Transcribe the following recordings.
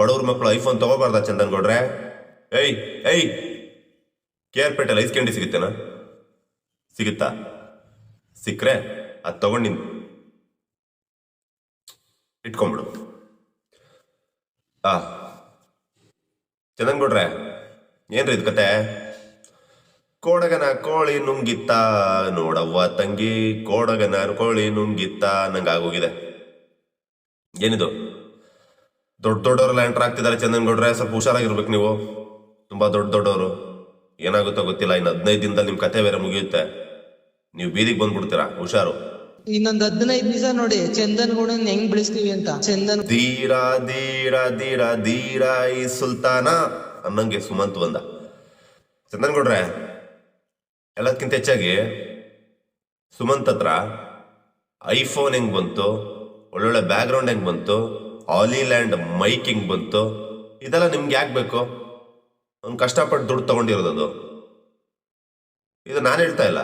ಬಡವ್ರ ಮಕ್ಕಳು ಐಫೋನ್ ತಗೋಬಾರ್ದ ಚಂದನ್ ಗೌಡ್ರೆ ಏಯ್ ಏಯ್! ಕೆ ಆರ್ ಪೇಟೆಲ್ ಐಸ್ ಕ್ಯಾಂಡಿ ಸಿಗುತ್ತೇನಾ? ಸಿಗುತ್ತಾ? ಸಿಕ್ಕರೆ ಅದು ತಗೊಂಡಿನ್ ಇಟ್ಕೊಂಬಿಡು. ಆ ಚಂದನ್ ಗೌಡ್ರೆ ಏನ್ರಿ ಇದು ಕತೆ? ಕೋಡಗನ ಕೋಳಿ ನುಂಗಿತ್ತ ನೋಡವ್ವ ತಂಗಿ, ಕೋಡಗನ ಕೋಳಿ ನುಂಗಿತ್ತ ನಂಗಾಗೋಗಿದೆ. ಏನಿದು? ದೊಡ್ಡ ದೊಡ್ಡವರೆಲ್ಲ ಎಂಟರ್ ಆಗ್ತಿದ್ದಾರೆ ಚಂದನ್ ಗೌಡ್ರೆ ಸ್ವಲ್ಪ ಹುಷಾರಾಗಿರ್ಬೇಕು ನೀವು. ತುಂಬಾ ದೊಡ್ಡ ದೊಡ್ಡವರು. ಏನಾಗುತ್ತೋ ಗೊತ್ತಿಲ್ಲ. ಇನ್ನು ಹದಿನೈದು ದಿನದಲ್ಲಿ ನಿಮ್ ಕತೆ ಬೇರೆ ಮುಗಿಯುತ್ತೆ. ನೀವು ಬೀದಿಗೆ ಬಂದ್ಬಿಡ್ತೀರಾ? ಹುಷಾರು. ಇನ್ನೊಂದ್ ಹದಿನೈದು ದಿವಸ ನೋಡಿ. ಚಂದನ್ ಗೌಡ ಹೆಂಗ್ ಬೆಳೆಸ್ತೀವಿ ಅಂತ. ಚಂದನ್ ಧೀರಾ ಧೀರಾ ಧೀರಾ ಧೀರ ಈ ಸುಲ್ತಾನ ಅನ್ನಂಗೆ ಸುಮಂತ್ ಬಂದ. ಚಂದನ್ ಗೌಡ್ರೆ ಎಲ್ಲದಕ್ಕಿಂತ ಹೆಚ್ಚಾಗಿ ಸುಮಂತ್ ಹತ್ರ ಐಫೋನ್ ಹೆಂಗ್ ಬಂತು? ಒಳ್ಳೊಳ್ಳೆ ಬ್ಯಾಕ್ಗ್ರೌಂಡ್ ಹೆಂಗ್ ಬಂತು? ಆಲಿಲ್ಯಾಂಡ್ ಮೈಕ್ ಮೈಕಿಂಗ್ ಬಂತು. ಇದೆಲ್ಲ ನಿಮ್ಗೆ ಯಾಕೆ ಬೇಕು? ಅವ್ನು ಕಷ್ಟಪಟ್ಟು ದುಡ್ಡು ತಗೊಂಡಿರೋದು ಇದು ನಾನು ಹೇಳ್ತಾ ಇಲ್ಲ.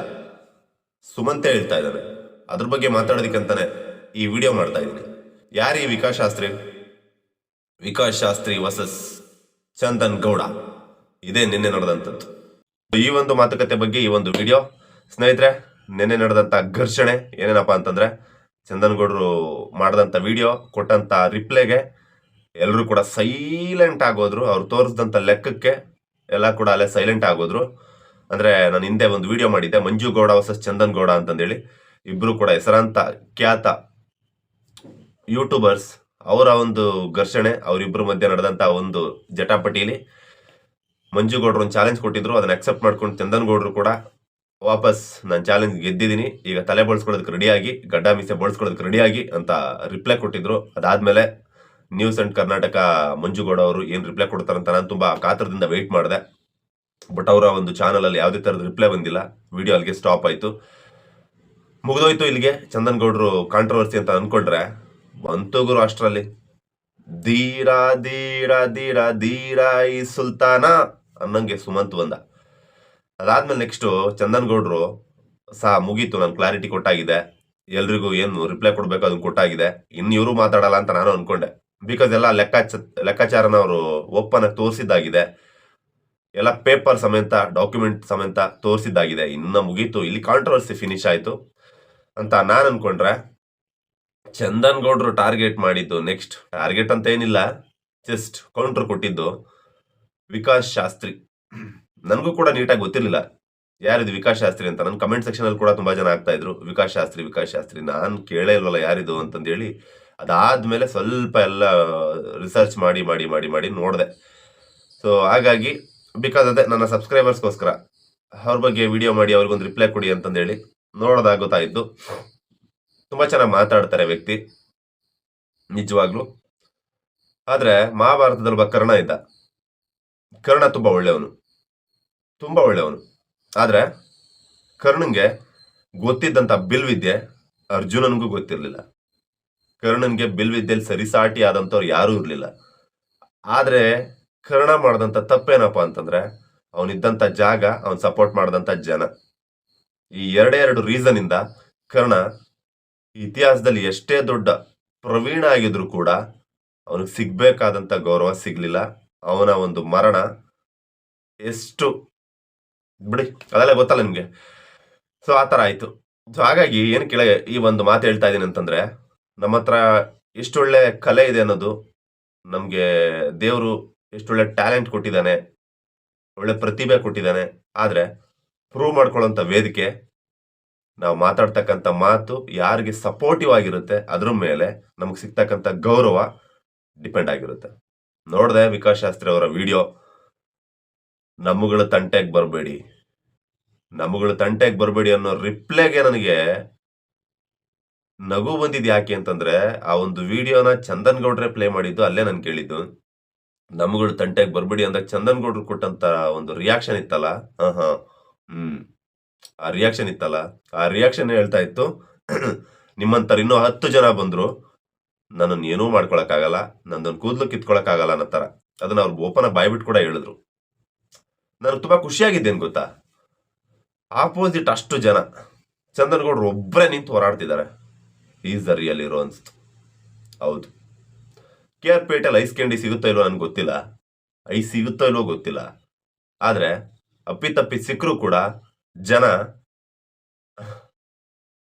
ಸುಮಂತ ಹೇಳ್ತಾ ಇದ್ದಾನೆ. ಅದ್ರ ಬಗ್ಗೆ ಮಾತಾಡೋದಕ್ಕಂತಾನೆ ಈ ವಿಡಿಯೋ ಮಾಡ್ತಾ ಇದ್ದೀನಿ. ಯಾರು ಈ ವಿಕಾಸ್ ಶಾಸ್ತ್ರಿ? ವಿಕಾಸ್ ಶಾಸ್ತ್ರಿ ವರ್ಸಸ್ ಚಂದನ್ ಗೌಡ. ಇದೇ ನಿನ್ನೆ ನಡೆದಂಥದ್ದು. ಈ ಒಂದು ಮಾತುಕತೆ ಬಗ್ಗೆ ಈ ಒಂದು ವಿಡಿಯೋ. ಸ್ನೇಹಿತರೆ, ನಿನ್ನೆ ನಡೆದಂಥ ಘರ್ಷಣೆ ಏನೇನಪ್ಪ ಅಂತಂದ್ರೆ ಚಂದನ್ ಮಾಡಿದಂಥ ವಿಡಿಯೋ, ಕೊಟ್ಟಂತ ರಿಪ್ಲೈಗೆ ಎಲ್ಲರೂ ಕೂಡ ಸೈಲೆಂಟ್ ಆಗೋದ್ರು. ಅವ್ರು ತೋರಿಸಿದಂತ ಲೆಕ್ಕಕ್ಕೆ ಎಲ್ಲ ಕೂಡ ಅಲ್ಲೇ ಸೈಲೆಂಟ್ ಆಗೋದ್ರು. ಅಂದ್ರೆ ನಾನು ಹಿಂದೆ ಒಂದು ವಿಡಿಯೋ ಮಾಡಿದ್ದೆ, ಮಂಜು ಗೌಡ ವರ್ಸಸ್ ಚಂದನ್ ಗೌಡ ಅಂತಂದೇಳಿ. ಇಬ್ಬರು ಕೂಡ ಹೆಸರಾಂತ ಖ್ಯಾತ ಯೂಟ್ಯೂಬರ್ಸ್ ಅವರ ಒಂದು ಘರ್ಷಣೆ ಅವರಿಬ್ಬರ ಮಧ್ಯೆ ನಡೆದಂತ ಒಂದು ಜಟಾಪಟಿಲಿ. ಮಂಜು ಗೌಡ್ರು ಒಂದು ಚಾಲೆಂಜ್ ಕೊಟ್ಟಿದ್ರು, ಅದನ್ನ ಅಕ್ಸೆಪ್ಟ್ ಮಾಡ್ಕೊಂಡು ಚಂದನ್ ಗೌಡ್ರು ಕೂಡ ವಾಪಸ್ ನಾನು ಚಾಲೆಂಜ್ ಗೆದ್ದಿದ್ದೀನಿ ಈಗ ತಲೆ ಬಳಸ್ಕೊಳ್ಳೋದಕ್ಕೆ ರೆಡಿಯಾಗಿ ಗಡ್ಡ ಮೀಸೆ ಬಳಸ್ಕೊಳ್ಳೋದಕ್ಕೆ ರೆಡಿಯಾಗಿ ಅಂತ ರಿಪ್ಲೈ ಕೊಟ್ಟಿದ್ರು. ಅದಾದ್ಮೇಲೆ ನ್ಯೂಸ್ ಅಂಡ್ ಕರ್ನಾಟಕ ಮಂಜುಗೌಡ ಅವರು ಏನು ರಿಪ್ಲೈ ಕೊಡ್ತಾರಂತ ನಾನು ತುಂಬ ಕಾತರದಿಂದ ವೆಯ್ಟ್ ಮಾಡಿದೆ. ಬಟ್ ಅವರ ಒಂದು ಚಾನಲಲ್ಲಿ ಯಾವುದೇ ಥರದ ರಿಪ್ಲೈ ಬಂದಿಲ್ಲ. ವಿಡಿಯೋ ಅಲ್ಲಿಗೆ ಸ್ಟಾಪ್ ಆಯಿತು. ಮುಗಿದೋಯ್ತು ಇಲ್ಲಿಗೆ. ಚಂದನ್ ಗೌಡರು ಕಾಂಟ್ರವರ್ಸಿ ಅಂತ ಅಂದ್ಕೊಂಡ್ರೆ ಬಂತು ಗುರು ಅಷ್ಟರಲ್ಲಿ. ಧೀರ ಧೀರ ಧೀರ ಧೀರ ಈ ಸುಲ್ತಾನ ಅನ್ನಂಗೆ ಸುಮಂತ್ ಬಂದ. ಅದಾದ್ಮೇಲೆ ನೆಕ್ಸ್ಟ್ ಚಂದನ್ ಗೌಡ್ರು ಸಹ ಮುಗೀತು ನಾನು ಕ್ಲಾರಿಟಿ ಕೊಟ್ಟಾಗಿದೆ. ಎಲ್ರಿಗೂ ಏನು ರಿಪ್ಲೈ ಕೊಡಬೇಕು ಅದನ್ನ ಕೊಟ್ಟಾಗಿದೆ. ಇನ್ನು ಇವರು ಮಾತಾಡಲ್ಲ ಅಂತ ನಾನು ಅನ್ಕೊಂಡೆ. ಬಿಕಾಸ್ ಎಲ್ಲ ಲೆಕ್ಕಾಚ, ಲೆಕ್ಕಾಚಾರನ ಅವರು ಓಪನ್ ತೋರಿಸಿದ್ದಾಗಿದೆ. ಎಲ್ಲ ಪೇಪರ್ ಸಮೇತ ಡಾಕ್ಯುಮೆಂಟ್ ಸಮೇತ ತೋರಿಸಿದ್ದಾಗಿದೆ. ಇನ್ನು ಮುಗೀತು, ಇಲ್ಲಿ ಕಾಂಟ್ರವರ್ಸಿ ಫಿನಿಶ್ ಆಯಿತು ಅಂತ ನಾನು ಅನ್ಕೊಂಡ್ರೆ ಚಂದನ್ ಗೌಡ್ರು ಟಾರ್ಗೆಟ್ ಮಾಡಿದ್ದು ನೆಕ್ಸ್ಟ್ ಟಾರ್ಗೆಟ್ ಅಂತ ಏನಿಲ್ಲ ಜಸ್ಟ್ ಕೌಂಟರ್ ಕೊಟ್ಟಿದ್ದು ವಿಕಾಸ್ ಶಾಸ್ತ್ರಿ. ನನಗೂ ಕೂಡ ನೀಟಾಗಿ ಗೊತ್ತಿರಲಿಲ್ಲ. ಯಾರಿದು ವಿಕಾಸ್ ಶಾಸ್ತ್ರಿ ಅಂತ? ನನ್ನ ಕಮೆಂಟ್ ಸೆಕ್ಷನ್ ಅಲ್ಲಿ ಕೂಡ ತುಂಬಾ ಜನ ಆಗ್ತಾ ಇದ್ರು, ವಿಕಾಸ್ ಶಾಸ್ತ್ರಿ ವಿಕಾಸ್ ಶಾಸ್ತ್ರಿ, ನಾನು ಕೇಳೇ ಇಲ್ವಲ್ಲ ಯಾರಿದು? ಅಂತಂದೇಳಿ ಅದಾದ್ಮೇಲೆ ಸ್ವಲ್ಪ ಎಲ್ಲ ರಿಸರ್ಚ್ ಮಾಡಿ ಮಾಡಿ ಮಾಡಿ ಮಾಡಿ ನೋಡಿದೆ. ಸೊ ಹಾಗಾಗಿ ಬಿಕಾಸ್ ಅದೇ ನನ್ನ ಸಬ್ಸ್ಕ್ರೈಬರ್ಸ್ಗೋಸ್ಕರ ಅವ್ರ ಬಗ್ಗೆ ವಿಡಿಯೋ ಮಾಡಿ ಅವ್ರಿಗೊಂದು ರಿಪ್ಲೈ ಕೊಡಿ ಅಂತಂದೇಳಿ ನೋಡೋದಾಗ ಗೊತ್ತಾಯಿತು ತುಂಬಾ ಚೆನ್ನಾಗಿ ಮಾತಾಡ್ತಾರೆ ವ್ಯಕ್ತಿ, ನಿಜವಾಗ್ಲೂ. ಆದ್ರೆ ಮಹಾಭಾರತದಲ್ಲಿ ಕರ್ಣ ಇದ್ದ. ಕರ್ಣ ತುಂಬಾ ಒಳ್ಳೆಯವನು. ತುಂಬಾ ಒಳ್ಳೆಯವನು. ಆದ್ರೆ ಕರ್ಣನ್ಗೆ ಗೊತ್ತಿದ್ದಂತ ಬಿಲ್ ವಿದ್ಯೆ ಅರ್ಜುನನ್ಗೂ ಗೊತ್ತಿರ್ಲಿಲ್ಲ. ಕರ್ಣನ್ಗೆ ಬಿಲ್ ವಿದ್ಯೆಯಲ್ಲಿ ಸರಿಸಾಟಿ ಆದಂತವ್ರು ಯಾರೂ ಇರಲಿಲ್ಲ. ಆದ್ರೆ ಕರ್ಣ ಮಾಡಿದಂಥ ತಪ್ಪೇನಪ್ಪ ಅಂತಂದ್ರೆ ಅವನಿದ್ದಂತ ಜಾಗ, ಅವನು ಸಪೋರ್ಟ್ ಮಾಡಿದಂಥ ಜನ. ಈ ಎರಡೇ ಎರಡು ರೀಸನ್ ಇಂದ ಕರ್ಣ ಇತಿಹಾಸದಲ್ಲಿ ಎಷ್ಟೇ ದೊಡ್ಡ ಪ್ರವೀಣ ಆಗಿದ್ರು ಕೂಡ ಅವನಿಗೆ ಸಿಗ್ಬೇಕಾದಂತ ಗೌರವ ಸಿಗ್ಲಿಲ್ಲ. ಅವನ ಒಂದು ಮರಣ ಎಷ್ಟು ಬಿಡಿ, ಅದೆಲ್ಲ ಗೊತ್ತಲ್ಲ ನಿಮಗೆ. ಸೊ ಆ ಥರ ಆಯ್ತು. ಸೊ ಹಾಗಾಗಿ ಏನು ಕೇಳ, ಈ ಒಂದು ಮಾತು ಹೇಳ್ತಾ ಇದ್ದೀನಿ ಅಂತಂದ್ರೆ, ನಮ್ಮ ಹತ್ರ ಎಷ್ಟೊಳ್ಳೆ ಕಲೆ ಇದೆ ಅನ್ನೋದು ನಮಗೆ ದೇವರು ಎಷ್ಟೊಳ್ಳೆ ಟ್ಯಾಲೆಂಟ್ ಕೊಟ್ಟಿದ್ದಾನೆ, ಒಳ್ಳೆ ಪ್ರತಿಭೆ ಕೊಟ್ಟಿದ್ದಾನೆ, ಆದ್ರೆ ಪ್ರೂವ್ ಮಾಡ್ಕೊಳ್ಳೋಂಥ ವೇದಿಕೆ, ನಾವು ಮಾತಾಡ್ತಕ್ಕಂಥ ಮಾತು ಯಾರಿಗೆ ಸಪೋರ್ಟಿವ್ ಆಗಿರುತ್ತೆ, ಅದ್ರ ಮೇಲೆ ನಮಗೆ ಸಿಗ್ತಕ್ಕಂಥ ಗೌರವ ಡಿಪೆಂಡ್ ಆಗಿರುತ್ತೆ. ನೋಡಿದೆ ವಿಕಾಸ್ ಶಾಸ್ತ್ರಿ ಅವರ ವಿಡಿಯೋ ನಮ್ಮಗಳ ತಂಟೆಗೆ ಬರಬೇಡಿ. ನಮ್ಮಗಳ ತಂಟೆಗೆ ಬರಬೇಡಿ ಅನ್ನೋ ರಿಪ್ಲೈಗೆ ನನಗೆ ನಗು ಬಂದಿದ್ ಯಾಕೆ ಅಂತಂದ್ರೆ, ಆ ಒಂದು ವಿಡಿಯೋನ ಚಂದನ್ ಗೌಡ್ರೆ ಪ್ಲೇ ಮಾಡಿದ್ದು, ಅಲ್ಲೇ ನಾನು ಕೇಳಿದ್ದು. ನಮಗಳು ತಂಟೆಗೆ ಬರಬೇಡಿ ಅಂದಾಗ ಚಂದನ್ ಗೌಡ್ರು ಕೊಟ್ಟಂತ ಒಂದು ರಿಯಾಕ್ಷನ್ ಇತ್ತಲ್ಲ? ಹಾ ಹಾ. ಹ್ಮ್. ಆ ರಿಯಾಕ್ಷನ್ ಇತ್ತಲ್ಲ? ಆ ರಿಯಾಕ್ಷನ್ ಹೇಳ್ತಾ ಇತ್ತು. ನಿಮ್ಮಂತರ ಇನ್ನೂ ಹತ್ತು ಜನ ಬಂದ್ರು. ನನ್ನನ್ನು ಏನೂ ಮಾಡ್ಕೊಳಕ್ಕಾಗಲ್ಲ. ನನ್ನ ಕೂದಲು ಕಿತ್ಕೊಳಕ್ಕಾಗಲ್ಲ ಅನ್ನೋ ತರ ಅದನ್ನ ಅವ್ರು ಓಪನ್ ಬಾಯ್ಬಿಟ್ಟು ಕೂಡ ಹೇಳಿದ್ರು. ನನಗೆ ತುಂಬಾ ಖುಷಿಯಾಗಿದ್ದೇನು ಗೊತ್ತಾ? ಆಪೋಸಿಟ್ ಅಷ್ಟು ಜನ. ಚಂದ್ರಗೌಡರು ಗೌಡ್ರು ಒಬ್ಬರೇ ನಿಂತು ಹೋರಾಡ್ತಿದ್ದಾರೆ. ಈಸ್ ದ ರಿಯಲ್ ಇರೋ ಅನ್ಸ್ತು ಹೌದು. ಕೆ ಆರ್ ಪೇಟೆಲ್ಲಿ ಐಸ್ ಕ್ಯಾಂಡಿ ಸಿಗುತ್ತೋ ಇಲ್ವೋ ನನಗೆ ಗೊತ್ತಿಲ್ಲ. ಐಸ್ ಸಿಗುತ್ತೋ ಇಲ್ವೋ ಗೊತ್ತಿಲ್ಲ. ಆದರೆ ಅಪ್ಪಿತಪ್ಪಿ ಸಿಕ್ಕರೂ ಕೂಡ ಜನ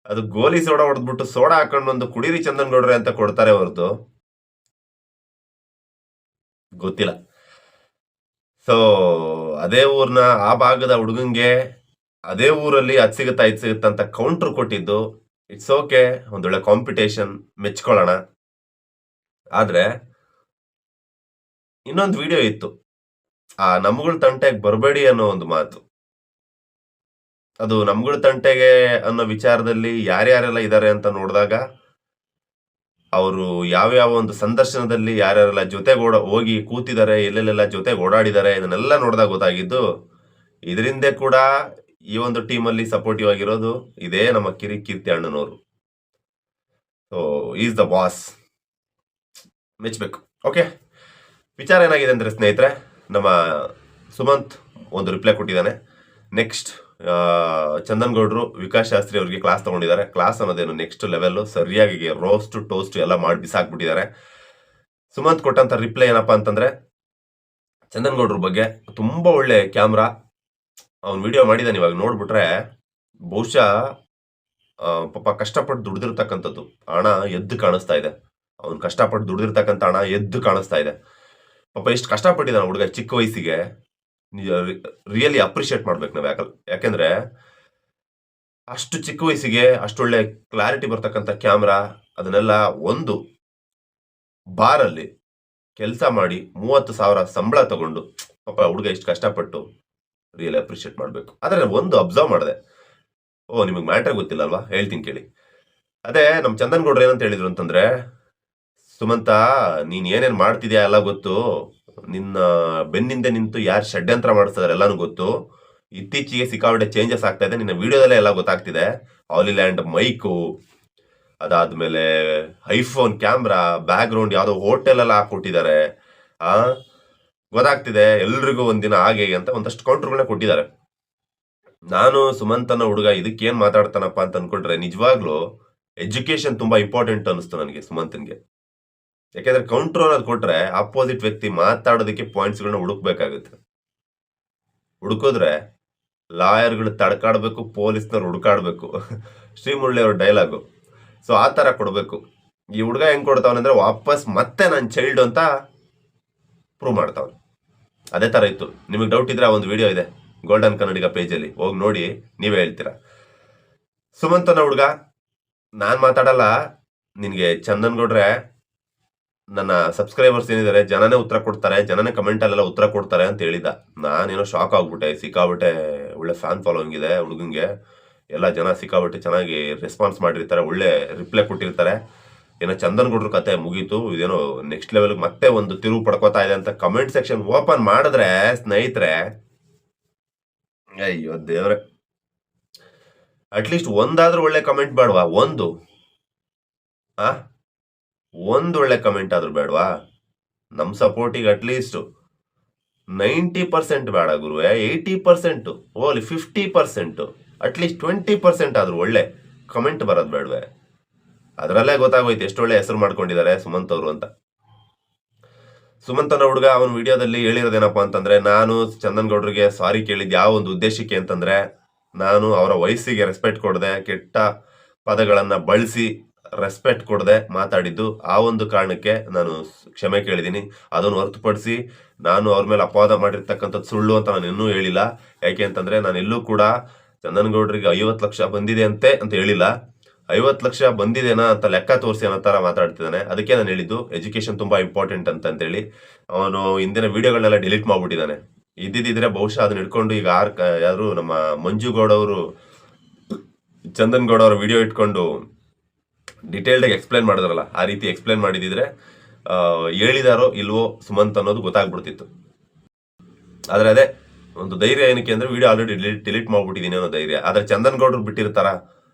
ಅದು ಗೋಲಿ ಸೋಡಾ ಹೊಡೆದ್ಬಿಟ್ಟು ಸೋಡಾ ಹಾಕೊಂಡು ಒಂದು ಕುಡೀರಿ ಚಂದನ್ಗೌಡ್ರೆ ಅಂತ ಕೊಡ್ತಾರೆ ಹೊರತು. ಗೊತ್ತಿಲ್ಲ. ಸೊ ಅದೇ ಊರ್ನ ಆ ಭಾಗದ ಹುಡುಗಂಗೆ ಅದೇ ಊರಲ್ಲಿ ಅದ್ ಸಿಗುತ್ತಾ ಇದ್ ಸಿಗುತ್ತಾ ಅಂತ ಕೌಂಟರ್ ಕೊಟ್ಟಿದ್ದು ಇಟ್ಸ್ ಓಕೆ ಒಂದೊಳ್ಳೆ ಕಾಂಪಿಟೇಷನ್ ಮೆಚ್ಕೊಳ್ಳೋಣ. ಆದ್ರೆ, ಇನ್ನೊಂದು ವಿಡಿಯೋ ಇತ್ತು. ಆ, ನಮ್ಗಳ ತಂಟೆಗೆ ಬರಬೇಡಿ ಅನ್ನೋ ಒಂದು ಮಾತು. ಅದು ನಮ್ಗಳ ತಂಟೆಗೆ ಅನ್ನೋ ವಿಚಾರದಲ್ಲಿ ಯಾರ್ಯಾರೆಲ್ಲ ಇದ್ದಾರೆ ಅಂತ ನೋಡಿದಾಗ, ಅವರು ಯಾವ್ಯಾವ ಒಂದು ಸಂದರ್ಶನದಲ್ಲಿ ಯಾರ್ಯಾರೆಲ್ಲ ಜೊತೆಗೆ ಓಡ ಹೋಗಿ ಕೂತಿದ್ದಾರೆ ಎಲ್ಲೆಲ್ಲೆಲ್ಲ ಜೊತೆಗೆ ಓಡಾಡಿದ್ದಾರೆ ಇದನ್ನೆಲ್ಲ ನೋಡಿದಾಗ ಗೊತ್ತಾಗಿದ್ದು, ಇದರಿಂದ ಕೂಡ ಈ ಒಂದು ಟೀಮಲ್ಲಿ ಸಪೋರ್ಟಿವ್ ಆಗಿರೋದು ಇದೇ ನಮ್ಮ ಕಿರಿ ಕೀರ್ತಿ ಅಣ್ಣನವರು. ಸೊ ಈಸ್ ದ ಬಾಸ್ ಮೆಚ್ಚಬೇಕು ಓಕೆ ವಿಚಾರ ಏನಾಗಿದೆ ಅಂದರೆ ಸ್ನೇಹಿತರೆ, ನಮ್ಮ ಸುಮಂತ್ ಒಂದು ರಿಪ್ಲೈ ಕೊಟ್ಟಿದ್ದಾನೆ. ನೆಕ್ಸ್ಟ್ ಚಂದನ್ ಗೌಡ್ರು ವಿಕಾಸ್ ಶಾಸ್ತ್ರಿ ಅವರಿಗೆ ಕ್ಲಾಸ್ ತಗೊಂಡಿದ್ದಾರೆ. ಕ್ಲಾಸ್ ಅನ್ನೋದೇನು ನೆಕ್ಸ್ಟ್ ಲೆವೆಲ್ ಸರಿಯಾಗಿ ರೋಸ್ಟ್ ಟೋಸ್ಟ್ ಎಲ್ಲ ಮಾಡಿ ಬಿಸಾಕ್ಬಿಟ್ಟಿದ್ದಾರೆ. ಸುಮಂತ್ ಕೊಟ್ಟಂತ ರಿಪ್ಲೈ ಏನಪ್ಪಾ ಅಂತಂದ್ರೆ ಚಂದನ್ ಗೌಡ್ರ ಬಗ್ಗೆ ತುಂಬಾ ಒಳ್ಳೆ ಕ್ಯಾಮ್ರಾ ಅವ್ನು ವಿಡಿಯೋ ಮಾಡಿದ್ದಾನೆ ಇವಾಗ, ನೋಡ್ಬಿಟ್ರೆ ಬಹುಶಃ ಪಾಪ ಕಷ್ಟಪಟ್ಟು ದುಡ್ದಿರ್ತಕ್ಕಂಥದ್ದು. ಹಣ ಎದ್ದು ಕಾಣಿಸ್ತಾ ಇದೆ. ಅವ್ನು ಕಷ್ಟಪಟ್ಟು ದುಡ್ದಿರ್ತಕ್ಕಂಥ ಹಣ ಎದ್ದು ಕಾಣಿಸ್ತಾ ಇದೆ. ಪಾಪ ಎಷ್ಟು ಕಷ್ಟಪಟ್ಟಿದ್ದಾನೆ ಹುಡುಗ ಚಿಕ್ಕ ವಯಸ್ಸಿಗೆ. ರಿಯಲಿ ಅಪ್ರಿಷಿಯೇಟ್ ಮಾಡ್ಬೇಕು ನಾವು ಯಾಕಲ್, ಯಾಕೆಂದ್ರೆ ಅಷ್ಟು ಚಿಕ್ಕ ವಯಸ್ಸಿಗೆ ಅಷ್ಟೊಳ್ಳೆ ಕ್ಲಾರಿಟಿ ಬರ್ತಕ್ಕಂಥ ಕ್ಯಾಮ್ರಾ ಅದನ್ನೆಲ್ಲ ಒಂದು ಬಾರಲ್ಲಿ ಕೆಲಸ ಮಾಡಿ ಮೂವತ್ತು ಸಾವಿರ ಸಂಬಳ ತಗೊಂಡು, ಪಾಪ ಹುಡುಗ ಇಷ್ಟು ಕಷ್ಟಪಟ್ಟು ರಿಯಲಿ ಅಪ್ರಿಷಿಯೇಟ್ ಮಾಡಬೇಕು. ಆದರೆ ಒಂದು ಅಬ್ಸರ್ವ್ ಮಾಡಿದೆ. ಓ, ನಿಮಗೆ ಮ್ಯಾಟ್ರ್ ಗೊತ್ತಿಲ್ಲ ಅಲ್ವಾ ಹೇಳ್ತೀನಿ ಕೇಳಿ. ಅದೇ ನಮ್ಮ ಚಂದನ್ ಗೌಡ್ರು ಏನಂತ ಹೇಳಿದ್ರು ಅಂತಂದ್ರೆ, ಸುಮಂತ, ನೀನು ಏನೇನು ಮಾಡ್ತಿದ್ಯಾ ಎಲ್ಲ ಗೊತ್ತು. ನಿನ್ನ ಬೆನ್ನಿಂದೆ ನಿಂತು ಯಾರು ಷಡ್ಯಂತ್ರ ಮಾಡಿಸ್ತಾರೆ ಎಲ್ಲಾನು ಗೊತ್ತು. ಇತ್ತೀಚೆಗೆ ಸಿಕ್ಕಾಪಟ್ಟೆ ಚೇಂಜಸ್ ಆಗ್ತಾ ಇದೆ. ನಿನ್ನ ವಿಡಿಯೋದಲ್ಲೇ ಎಲ್ಲ ಗೊತ್ತಾಗ್ತಿದೆ. ಆಲಿಲ್ಯಾಂಡ್ ಮೈಕು ಅದಾದಮೇಲೆ ಐಫೋನ್ ಕ್ಯಾಮ್ರಾ ಬ್ಯಾಕ್ಗ್ರೌಂಡ್ ಯಾವುದೋ ಹೋಟೆಲೆಲ್ಲ ಹಾಕೊಟ್ಟಿದ್ದಾರೆ ಆ ಗೊತ್ತಾಗ್ತಿದೆ, ಎಲ್ರಿಗೂ ಒಂದಿನ ಹಾಗೆ ಅಂತ ಒಂದಷ್ಟು ಕೌಂಟರ್ಗಳನ್ನ ಕೊಟ್ಟಿದ್ದಾರೆ. ನಾನು ಸುಮಂತನ ಹುಡುಗ ಇದಕ್ಕೇನ್ ಮಾತಾಡ್ತಾನಪ್ಪ ಅಂತ ಅನ್ಕೊಂಡ್ರೆ ನಿಜವಾಗ್ಲೂ ಎಜುಕೇಶನ್ ತುಂಬಾ ಇಂಪಾರ್ಟೆಂಟ್ ಅನಿಸ್ತು ನನಗೆ ಸುಮಂತನ್ಗೆ. ಯಾಕೆಂದ್ರೆ ಕೌಂಟ್ರ್ ಅನ್ನೋದು ಕೊಟ್ರೆ ಅಪೋಸಿಟ್ ವ್ಯಕ್ತಿ ಮಾತಾಡೋದಕ್ಕೆ ಪಾಯಿಂಟ್ಸ್ಗಳನ್ನ ಹುಡುಕ್ಬೇಕಾಗುತ್ತೆ. ಹುಡುಕಿದ್ರೆ ಲಾಯರ್ಗಳು ತಡ್ಕಾಡ್ಬೇಕು ಪೊಲೀಸ್ನವ್ರು ಹುಡುಕಾಡ್ಬೇಕು. ಶ್ರೀಮುರಳಿ ಅವ್ರ ಡೈಲಾಗು ಸೊ ಆ ಥರ ಕೊಡಬೇಕು. ಈ ಹುಡುಗ ಹೆಂಗ್ ಕೊಡ್ತಾವನಂದ್ರೆ ವಾಪಸ್ ಮತ್ತೆ ನಾನು ಚೈಲ್ಡ್ ಅಂತ ಪ್ರೂವ್ ಮಾಡ್ತಾವನೆ ಅದೇ ಥರ ಇತ್ತು. ನಿಮಗೆ ಡೌಟ್ ಇದ್ರೆ ಆ ಒಂದು ವಿಡಿಯೋ ಇದೆ. ಗೋಲ್ಡನ್ ಕನ್ನಡಿಗ ಪೇಜಲ್ಲಿ ಹೋಗಿ ನೋಡಿ, ನೀವೇ ಹೇಳ್ತೀರಾ? ಸುಮಂತನ ಹುಡುಗ, ನಾನು ಮಾತಾಡಲ್ಲ. ನಿನಗೆ ಚಂದನ್ ಗೌಡ್ರೆ, ನನ್ನ ಸಬ್ಸ್ಕ್ರೈಬರ್ಸ್ ಏನಿದ್ದಾರೆ ಜನನೇ ಉತ್ತರ ಕೊಡ್ತಾರೆ, ಜನನೇ ಕಮೆಂಟಲ್ಲೆಲ್ಲ ಉತ್ತರ ಕೊಡ್ತಾರೆ ಅಂತ ಹೇಳಿದ. ನಾನೇನೋ ಶಾಕ್ ಆಗ್ಬಿಟ್ಟೆ, ಸಿಕ್ಕಾಬಿಟ್ಟೆ ಒಳ್ಳೆ ಫ್ಯಾನ್ ಫಾಲೋಯಿಂಗ್ ಇದೆ ಹುಡುಗಂಗೆ. ಎಲ್ಲ ಜನ ಸಿಕ್ಕಾಬಿಟ್ಟೆ, ಚೆನ್ನಾಗಿ ರೆಸ್ಪಾನ್ಸ್ ಮಾಡಿರ್ತಾರೆ, ಒಳ್ಳೆ ರಿಪ್ಲೈ ಕೊಟ್ಟಿರ್ತಾರೆ. ಏನೋ ಚಂದನ್ ಗೌಡ್ರ ಕತೆ ಮುಗೀತು, ಇದೇನೋ ನೆಕ್ಸ್ಟ್ ಲೆವೆಲ್ ಮತ್ತೆ ಒಂದು ತಿರುವು ಪಡ್ಕೋತಾ ಇದೆ ಅಂತ ಕಮೆಂಟ್ ಸೆಕ್ಷನ್ ಓಪನ್ ಮಾಡಿದ್ರೆ ಸ್ನೇಹಿತರೆ, ಅಯ್ಯೋ ದೇವ್ರೆ. ಅಟ್ಲೀಸ್ಟ್ ಒಂದಾದ್ರೂ ಒಳ್ಳೆ ಕಮೆಂಟ್ ಬೇಡವಾ? ಒಂದು. ಆ? ಒಂದು ಒಳ್ಳೆ ಕಮೆಂಟ್ ಆದ್ರೂ ಬೇಡವಾ? ನಮ್ಮ ಸಪೋರ್ಟಿಗೆ ಅಟ್ಲೀಸ್ಟ್ ನೈಂಟಿ ಪರ್ಸೆಂಟ್ ಬೇಡ ಗುರುವೆ eighty percent only fifty percent at least twenty percent ಆದರೂ ಒಳ್ಳೆ ಕಮೆಂಟ್ ಬರೋದು ಬೇಡವೆ. ಅದರಲ್ಲೇ ಗೊತ್ತಾಗೋಯ್ತು ಎಷ್ಟು ಒಳ್ಳೆ ಹೆಸರು ಮಾಡ್ಕೊಂಡಿದ್ದಾರೆ ಸುಮಂತ್ ಅವರು ಅಂತ. ಸುಮಂತನ ಹುಡುಗ ಅವನ ವಿಡಿಯೋದಲ್ಲಿ ಹೇಳಿರೋದೇನಪ್ಪ ಅಂತಂದ್ರೆ, ನಾನು ಚಂದನ್ ಗೌಡ್ರಿಗೆ ಸಾರಿ ಕೇಳಿದ್ದು ಯಾವ ಒಂದು ಉದ್ದೇಶಕ್ಕೆ ಅಂತಂದ್ರೆ, ನಾನು ಅವರ ವಯಸ್ಸಿಗೆ ರೆಸ್ಪೆಕ್ಟ್ ಕೊಡದೆ, ಕೆಟ್ಟ ಪದಗಳನ್ನ ಬಳಸಿ ರೆಸ್ಪೆಕ್ಟ್ ಕೊಡದೆ ಮಾತಾಡಿದ್ದು, ಆ ಒಂದು ಕಾರಣಕ್ಕೆ ನಾನು ಕ್ಷಮೆ ಕೇಳಿದ್ದೀನಿ. ಅದನ್ನು ಹೊರತುಪಡಿಸಿ ನಾನು ಅವ್ರ ಮೇಲೆ ಅಪವಾದ ಮಾಡಿರ್ತಕ್ಕಂಥದ್ದು ಸುಳ್ಳು ಅಂತ ನಾನು ಇನ್ನೂ ಹೇಳಿಲ್ಲ. ಯಾಕೆ ಅಂತಂದ್ರೆ ನಾನು ಎಲ್ಲೂ ಕೂಡ ಚಂದನ್ ಗೌಡ್ರಿಗೆ ಐವತ್ತು ಲಕ್ಷ ಬಂದಿದೆ ಅಂತೆ ಅಂತ ಹೇಳಿಲ್ಲ. ಐವತ್ತು ಲಕ್ಷ ಬಂದಿದೆನಾ ಅಂತ ಲೆಕ್ಕ ತೋರಿಸಿ ಅನ್ನೋ ಥರ ಮಾತಾಡ್ತಿದ್ದಾನೆ. ಅದಕ್ಕೆ ನಾನು ಹೇಳಿದ್ದು ಎಜುಕೇಶನ್ ತುಂಬಾ ಇಂಪಾರ್ಟೆಂಟ್ ಅಂತ ಅಂತೇಳಿ. ಅವನು ಹಿಂದಿನ ವಿಡಿಯೋಗಳನ್ನೆಲ್ಲ ಡಿಲೀಟ್ ಮಾಡ್ಬಿಟ್ಟಿದ್ದಾನೆ. ಇದ್ದಿದ್ದಿದ್ರೆ ಬಹುಶಃ ಅದನ್ನ ಇಟ್ಕೊಂಡು ಈಗ ಆರ್ ಯಾರು ನಮ್ಮ ಮಂಜುಗೌಡ ಅವರು, ಚಂದನ್ ಗೌಡ ಅವರ ವಿಡಿಯೋ ಇಟ್ಕೊಂಡು ಡಿಟೇಲ್ಡ್ ಆಗಿ ಎಕ್ಸ್ಪ್ಲೈನ್ ಮಾಡಿದ್ರಲ್ಲ, ಆ ರೀತಿ ಎಕ್ಸ್ಪ್ಲೈನ್ ಮಾಡಿದಿದ್ರೆ ಹೇಳಿದಾರೋ ಇಲ್ವೋ ಸುಮಂತ್ ಅನ್ನೋದು ಗೊತ್ತಾಗ್ಬಿಡ್ತಿತ್ತು. ಆದ್ರೆ ಅದೇ, ಒಂದು ಧೈರ್ಯ ಏನಕ್ಕೆ ಅಂದ್ರೆ ವಿಡಿಯೋ ಆಲ್ರೆಡಿ ಡಿಲೀಟ್ ಡಿಲೀಟ್ ಮಾಡ್ಬಿಟ್ಟಿದೀನಿ ಅನ್ನೋ ಧೈರ್ಯ. ಆದ್ರೆ ಚಂದನ್ ಗೌಡರು ಬಿಟ್ಟಿರ್ತಾರ?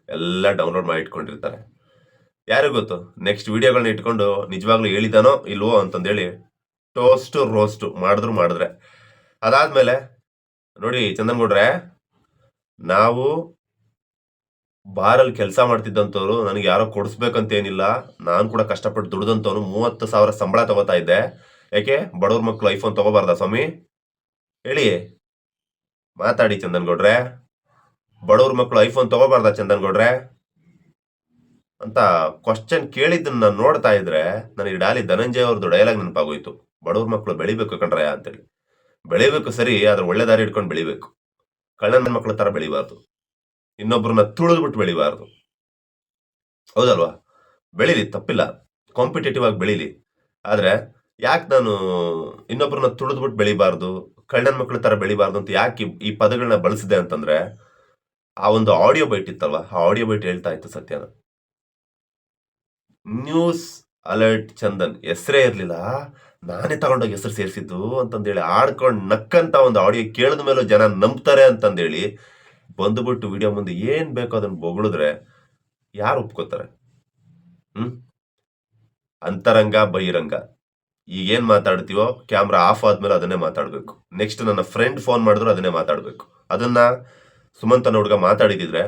ಎಲ್ಲ ಡೌನ್ಲೋಡ್ ಮಾಡಿ ಇಟ್ಕೊಂಡಿರ್ತಾರೆ. ಯಾರು ಗೊತ್ತು? ನೆಕ್ಸ್ಟ್ ವಿಡಿಯೋಗಳನ್ನ ಇಟ್ಕೊಂಡು ನಿಜವಾಗ್ಲೂ ಹೇಳಿದಾನೋ ಇಲ್ವೋ ಅಂತಂದೇಳಿ ಟೋಸ್ಟ್ ರೋಸ್ಟ್ ಮಾಡಿದ್ರು ಮಾಡಿದ್ರೆ. ಅದಾದ್ಮೇಲೆ ನೋಡಿ ಚಂದನ್ಗೌಡ್ರೆ ನಾವು ಬಾರಲ್ಲಿ ಕೆಲಸ ಮಾಡ್ತಿದ್ದಂಥವ್ರು ನನಗೆ ಯಾರೋ ಕೊಡಿಸ್ಬೇಕಂತ ಏನಿಲ್ಲ ನಾನು ಕೂಡ ಕಷ್ಟಪಟ್ಟು ದುಡ್ದಂಥವ್ನು ಮೂವತ್ತು ಸಾವಿರ ಸಂಬಳ ತಗೋತಾ ಇದ್ದೆ. ಯಾಕೆ? ಬಡವ್ರ ಮಕ್ಕಳು ಐಫೋನ್ ತಗೋಬಾರ್ದಾ ಸ್ವಾಮಿ? ಹೇಳಿ. ಮಾತಾಡಿ ಚಂದನ್ ಗೌಡ್ರೆ. ಬಡವ್ರ ಮಕ್ಕಳು ಐಫೋನ್ ತಗೋಬಾರ್ದ ಚಂದನ್ ಗೌಡ್ರೆ ಅಂತ ಕ್ವಶನ್ ಕೇಳಿದ್ದನ್ನ ನಾನು ನೋಡ್ತಾ ಇದ್ರೆ ನನಗೆ ಡಾಲಿ ಧನಂಜಯ ಅವ್ರದ್ದು ಡೈಲಾಗ್ ನೆನಪಾಗೋಯ್ತು. ಬಡವ್ರ ಮಕ್ಕಳು ಬೆಳಿಬೇಕು ಕಣ್ರಯ್ಯ ಅಂತೇಳಿ. ಬೆಳಿಬೇಕು ಸರಿ, ಆದ್ರೆ ಒಳ್ಳೆ ದಾರಿ ಇಟ್ಕೊಂಡು ಬೆಳಿಬೇಕು. ಕಳ್ಳನ ಮಕ್ಕಳ ತರ ಬೆಳಿಬಾರ್ದು. ಇನ್ನೊಬ್ಬರನ್ನ ತುಳಿದ್ಬಿಟ್ಟು ಬೆಳಿಬಾರ್ದು. ಹೌದಲ್ವಾ? ಬೆಳೀಲಿ, ತಪ್ಪಿಲ್ಲ. ಕಾಂಪಿಟೇಟಿವ್ ಆಗಿ ಬೆಳೀಲಿ. ಆದ್ರೆ ಯಾಕೆ ನಾನು ಇನ್ನೊಬ್ಬರನ್ನ ತುಳಿದ್ಬಿಟ್ಟು ಬೆಳಿಬಾರ್ದು, ಕಳ್ಳನ ಮಕ್ಕಳ ತರ ಬೆಳಿಬಾರ್ದು ಅಂತ ಯಾಕೆ ಈ ಪದಗಳನ್ನ ಬಳಸಿದೆ ಅಂತಂದ್ರೆ ಆ ಒಂದು ಆಡಿಯೋ ಬೈಟ್ ಇತ್ತಲ್ಲ, ಆ ಆಡಿಯೋ ಬೈಟ್ ಹೇಳ್ತಾ ಇತ್ತು ಸತ್ಯನ ನ್ಯೂಸ್ ಅಲರ್ಟ್ ಚಂದನ್, ಹೆಸರೇ ಇರ್ಲಿಲ್ಲ. ನಾನೇ ತಗೊಂಡೋಗಿ ಹೆಸರು ಸೇರಿಸಿದ್ದು ಅಂತಂದೇಳಿ ಆಡ್ಕೊಂಡು ನಕ್ಕಂತ ಒಂದು ಆಡಿಯೋ ಕೇಳಿದ ಮೇಲೂ ಜನ ನಂಬ್ತಾರೆ ಅಂತಂದೇಳಿ ಬಂದುಬಿಟ್ಟು ವಿಡಿಯೋ ಮುಂದೆ ಏನು ಬೇಕೋ ಅದನ್ನ ಬೊಗಳಿದ್ರೆ ಯಾರು ಒಪ್ಕೋತಾರೆ? ಹ್ಮ್? ಅಂತರಂಗ, ಬಹಿರಂಗ. ಈಗ ಏನ್ ಮಾತಾಡ್ತೀವೋ ಕ್ಯಾಮ್ರಾ ಆಫ್ ಆದ್ಮೇಲೆ ಅದನ್ನೇ ಮಾತಾಡ್ಬೇಕು. ನೆಕ್ಸ್ಟ್ ನನ್ನ ಫ್ರೆಂಡ್ ಫೋನ್ ಮಾಡಿದ್ರು ಅದನ್ನೇ ಮಾತಾಡ್ಬೇಕು. ಅದನ್ನ ಸುಮಂತನ ಹುಡುಗ ಮಾತಾಡಿದಿದ್ರೆ,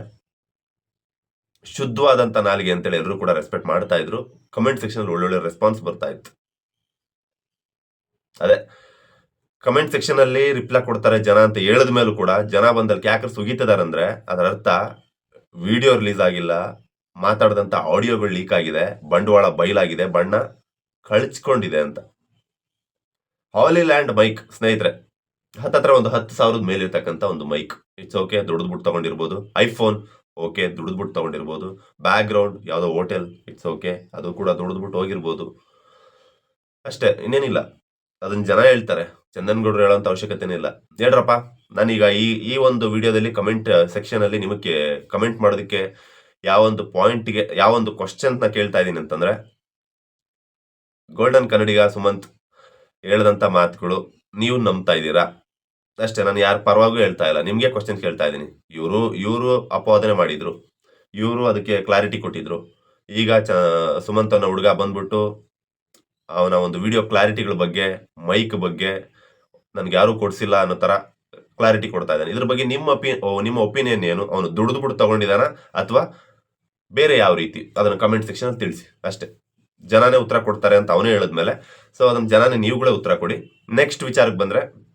ಶುದ್ಧವಾದಂತ ನಾಲಿಗೆ ಅಂತೇಳಿ ಎಲ್ಲರೂ ಕೂಡ ರೆಸ್ಪೆಕ್ಟ್ ಮಾಡ್ತಾ ಇದ್ರು. ಕಮೆಂಟ್ ಸೆಕ್ಷನ್ ಒಳ್ಳೊಳ್ಳೆ ರೆಸ್ಪಾನ್ಸ್ ಬರ್ತಾ ಇತ್ತು. ಅದೇ ಕಮೆಂಟ್ ಸೆಕ್ಷನ್ ಅಲ್ಲಿ ರಿಪ್ಲೈ ಕೊಡ್ತಾರೆ ಜನ ಅಂತ ಹೇಳಿದ ಮೇಲೂ ಕೂಡ ಜನ ಬಂದಲ್ಲಿ ಕ್ಯಾಕರ್ ಅಂದ್ರೆ ಅದರ ಅರ್ಥ ವಿಡಿಯೋ ರಿಲೀಸ್ ಆಗಿಲ್ಲ, ಮಾತಾಡಿದಂತ ಆಡಿಯೋಗಳು ಲೀಕ್ ಆಗಿದೆ, ಬಂಡವಾಳ ಬಯಲಾಗಿದೆ ಬಣ್ಣ ಕಳಚ್ಕೊಂಡಿದೆ ಅಂತ. ಹಾಲಿ ಲ್ಯಾಂಡ್ ಮೈಕ್ ಸ್ನೇಹಿತರೆ ಹತ್ತತ್ರ ಒಂದು ಹತ್ತು ಸಾವಿರದ ಮೇಲಿರ್ತಕ್ಕಂಥ ಒಂದು ಮೈಕ್ ಇಟ್ಸ್ ಓಕೆ ದುಡ್ದ್ಬಿಟ್ಟು ತಗೊಂಡಿರ್ಬೋದು. ಐಫೋನ್ ಓಕೆ ದುಡ್ದ್ಬಿಟ್ಟು ತಗೊಂಡಿರ್ಬೋದು. ಬ್ಯಾಕ್ ಗ್ರೌಂಡ್ ಯಾವುದೋ ಹೋಟೆಲ್ ಇಟ್ಸ್ ಓಕೆ ಅದು ಕೂಡ ದುಡ್ದ್ಬಿಟ್ಟು ಹೋಗಿರ್ಬೋದು. ಅಷ್ಟೇ, ಇನ್ನೇನಿಲ್ಲ. ಅದನ್ನ ಜನ ಹೇಳ್ತಾರೆ. ಚಂದನ್ ಗೌಡ್ರು ಹೇಳೋಂಥ ಅವಶ್ಯಕತೆನೇ ಇಲ್ಲ. ಹೇಳ್ರಪ್ಪ, ನಾನೀಗ ಈ ಈ ಒಂದು ವಿಡಿಯೋದಲ್ಲಿ ಕಮೆಂಟ್ ಸೆಕ್ಷನ್ ಅಲ್ಲಿ ನಿಮಗೆ ಕಮೆಂಟ್ ಮಾಡೋದಕ್ಕೆ ಯಾವೊಂದು ಪಾಯಿಂಟ್ಗೆ ಯಾವೊಂದು ಕ್ವಶನ್ನ ಕೇಳ್ತಾ ಇದ್ದೀನಿ ಅಂತಂದ್ರೆ ಗೋಲ್ಡನ್ ಕನ್ನಡಿಗ ಸುಮಂತ್ ಹೇಳ್ದಂಥ ಮಾತುಗಳು ನೀವು ನಂಬ್ತಾ ಇದ್ದೀರಾ? ಅಷ್ಟೇ ನಾನು ಯಾರು ಪರವಾಗೂ ಹೇಳ್ತಾ ಇಲ್ಲ. ನಿಮಗೆ ಕ್ವಶನ್ ಕೇಳ್ತಾ ಇದ್ದೀನಿ. ಇವರು ಇವರು ಅಪವಾದನೆ ಮಾಡಿದರು. ಇವರು ಅದಕ್ಕೆ ಕ್ಲಾರಿಟಿ ಕೊಟ್ಟಿದ್ರು. ಈಗ ಚ ಸುಮಂತ್ ಹುಡುಗ ಬಂದ್ಬಿಟ್ಟು ಅವನ ಒಂದು ವಿಡಿಯೋ ಕ್ಲಾರಿಟಿಗಳ ಬಗ್ಗೆ ಮೈಕ್ ಬಗ್ಗೆ ನನಗೆ ಯಾರೂ ಕೊಡಿಸಿಲ್ಲ ಅನ್ನೋ ಥರ ಕ್ಲಾರಿಟಿ ಕೊಡ್ತಾ ಇದ್ದಾನೆ. ಇದ್ರ ಬಗ್ಗೆ ನಿಮ್ಮ ಓ, ನಿಮ್ಮ ಒಪಿನಿಯನ್ ಏನು? ಅವನು ದುಡಿದ್ಬಿಟ್ಟು ತೊಗೊಂಡಿದ್ದಾನ ಅಥವಾ ಬೇರೆ ಯಾವ ರೀತಿ? ಅದನ್ನು ಕಮೆಂಟ್ ಸೆಕ್ಷನ್ ತಿಳಿಸಿ. ಅಷ್ಟೇ. ಜನನೇ ಉತ್ತರ ಕೊಡ್ತಾರೆ ಅಂತ ಅವನೇ ಹೇಳಿದ್ಮೇಲೆ. ಸೊ ಅದನ್ನ ಜನನೇ ನೀವುಗಳೇ ಉತ್ತರ ಕೊಡಿ. ನೆಕ್ಸ್ಟ್ ವಿಚಾರಕ್ಕೆ ಬಂದ್ರೆ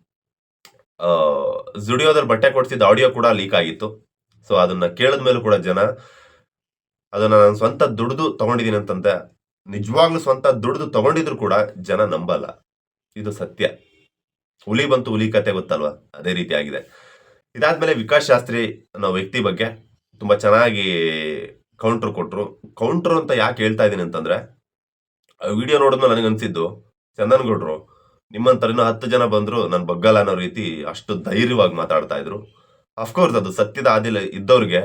ಜುಡಿಯೋದಲ್ಲಿ ಬಟ್ಟೆ ಕೊಡ್ಸಿದ ಆಡಿಯೋ ಕೂಡ ಲೀಕ್ ಆಗಿತ್ತು. ಸೊ ಅದನ್ನ ಕೇಳಿದ ಮೇಲೂ ಕೂಡ ಜನ ಅದನ್ನ ನಾನು ಸ್ವಂತ ದುಡಿದು ತಗೊಂಡಿದ್ದೀನಿ ಅಂತಂತ ನಿಜವಾಗ್ಲೂ ಸ್ವಂತ ದುಡಿದು ತಗೊಂಡಿದ್ರು ಕೂಡ ಜನ ನಂಬಲ್ಲ. ಇದು ಸತ್ಯ. ಹುಲಿ ಬಂತು ಹುಲಿ ಕತೆ ಗೊತ್ತಲ್ವಾ? ಅದೇ ರೀತಿ ಆಗಿದೆ. ಇದಾದ್ಮೇಲೆ ವಿಕಾಸ್ ಶಾಸ್ತ್ರಿ ಅನ್ನೋ ವ್ಯಕ್ತಿ ಬಗ್ಗೆ ತುಂಬಾ ಚೆನ್ನಾಗಿ ಕೌಂಟರ್ ಕೊಟ್ರು. ಕೌಂಟರ್ ಅಂತ ಯಾಕೆ ಹೇಳ್ತಾ ಇದ್ದೀನಿ ಅಂತಂದ್ರೆ ವಿಡಿಯೋ ನೋಡಿದ್ಮೇಲೆ ನನಗೆ ಅನ್ಸಿದ್ದು ಚಂದನ್ ಗೌಡ್ರು ನಿಮ್ಮಂತರ ಇನ್ನೂ ಹತ್ತು ಜನ ಬಂದ್ರು, ನನ್ ಬಗ್ಗಲ್ಲ ಅನ್ನೋ ರೀತಿ ಅಷ್ಟು ಧೈರ್ಯವಾಗಿ ಮಾತಾಡ್ತಾ ಇದ್ರು. ಅಫ್ಕೋರ್ಸ್ ಅದು ಸತ್ಯದ ಆದಿಲ ಇದ್ದವ್ರಿಗೆ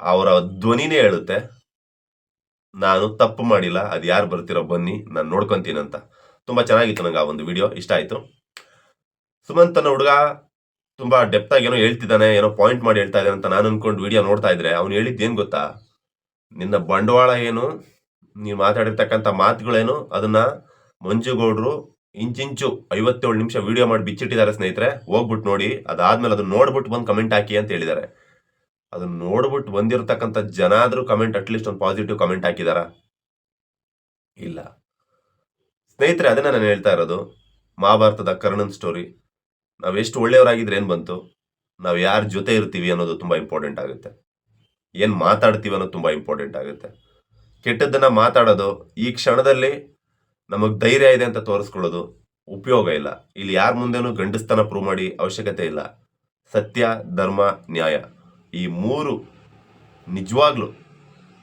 ಅವರ ಧ್ವನಿನೇ ಹೇಳುತ್ತೆ. ನಾನು ತಪ್ಪು ಮಾಡಿಲ್ಲ, ಅದು ಯಾರು ಬರ್ತಿರೋ ಬನ್ನಿ, ನಾನು ನೋಡ್ಕೊಂತೀನಿ ಅಂತ. ತುಂಬಾ ಚೆನ್ನಾಗಿತ್ತು ನಂಗೆ ಆ ಒಂದು ವಿಡಿಯೋ, ಇಷ್ಟ ಆಯ್ತು. ಸುಮಂತ್ ಅನ್ನೋ ಹುಡುಗ ತುಂಬಾ ಡೆಪ್ತಾಗಿ ಏನೋ ಹೇಳ್ತಿದ್ದಾನೆ, ಏನೋ ಪಾಯಿಂಟ್ ಮಾಡಿ ಹೇಳ್ತಾ ಇದ್ದಾನೆ ಅಂತ ನಾನು ಅನ್ಕೊಂಡು ವಿಡಿಯೋ ನೋಡ್ತಾ ಇದ್ರೆ, ಅವ್ನು ಹೇಳಿದ್ದು ಏನ್ ಗೊತ್ತಾ? ನಿನ್ನ ಬಂಡವಾಳ ಏನು? ನೀನು ಮಾತಾಡಿರ್ತಕ್ಕಂಥ ಮಾತುಗಳೇನು? ಅದನ್ನ ಮಂಜುಗೌಡ್ರು ಇಂಚಿಂಚು ಐವತ್ತೇಳು ನಿಮಿಷ ವಿಡಿಯೋ ಮಾಡಿ ಬಿಚ್ಚಿಟ್ಟಿದ್ದಾರೆ ಸ್ನೇಹಿತರೆ ಹೋಗ್ಬಿಟ್ಟು ನೋಡಿ. ಅದಾದ್ಮೇಲೆ ಅದನ್ನ ನೋಡ್ಬಿಟ್ಟು ಬಂದು ಕಮೆಂಟ್ ಹಾಕಿ ಅಂತ ಹೇಳಿದ್ದಾರೆ. ಅದನ್ನ ನೋಡ್ಬಿಟ್ಟು ಬಂದಿರತಕ್ಕಂಥ ಜನ ಆದರೂ ಕಮೆಂಟ್ ಅಟ್ಲೀಸ್ಟ್ ಒಂದು ಪಾಸಿಟಿವ್ ಕಮೆಂಟ್ ಹಾಕಿದಾರ? ಇಲ್ಲ. ಸ್ನೇಹಿತರೆ, ಅದನ್ನ ನಾನು ಹೇಳ್ತಾ ಇರೋದು. ಮಹಾಭಾರತದ ಕರ್ಣನ್ ಸ್ಟೋರಿ ನಾವು ಎಷ್ಟು ಒಳ್ಳೆಯವರಾಗಿದ್ರೆ ಏನು ಬಂತು? ನಾವು ಯಾರ ಜೊತೆ ಇರ್ತೀವಿ ಅನ್ನೋದು ತುಂಬಾ ಇಂಪಾರ್ಟೆಂಟ್ ಆಗುತ್ತೆ. ಏನು ಮಾತಾಡ್ತೀವಿ ಅನ್ನೋದು ತುಂಬಾ ಇಂಪಾರ್ಟೆಂಟ್ ಆಗುತ್ತೆ. ಕೆಟ್ಟದ್ದನ್ನು ಮಾತಾಡೋದು, ಈ ಕ್ಷಣದಲ್ಲಿ ನಮಗ್ ಧೈರ್ಯ ಇದೆ ಅಂತ ತೋರಿಸ್ಕೊಳ್ಳೋದು ಉಪಯೋಗ ಇಲ್ಲ. ಇಲ್ಲಿ ಯಾರ ಮುಂದೆನೂ ಗಂಡಸ್ತನ ಪ್ರೂವ್ ಮಾಡಿ ಅವಶ್ಯಕತೆ ಇಲ್ಲ. ಸತ್ಯ, ಧರ್ಮ, ನ್ಯಾಯ. ಈ ಮೂರು ನಿಜವಾಗ್ಲು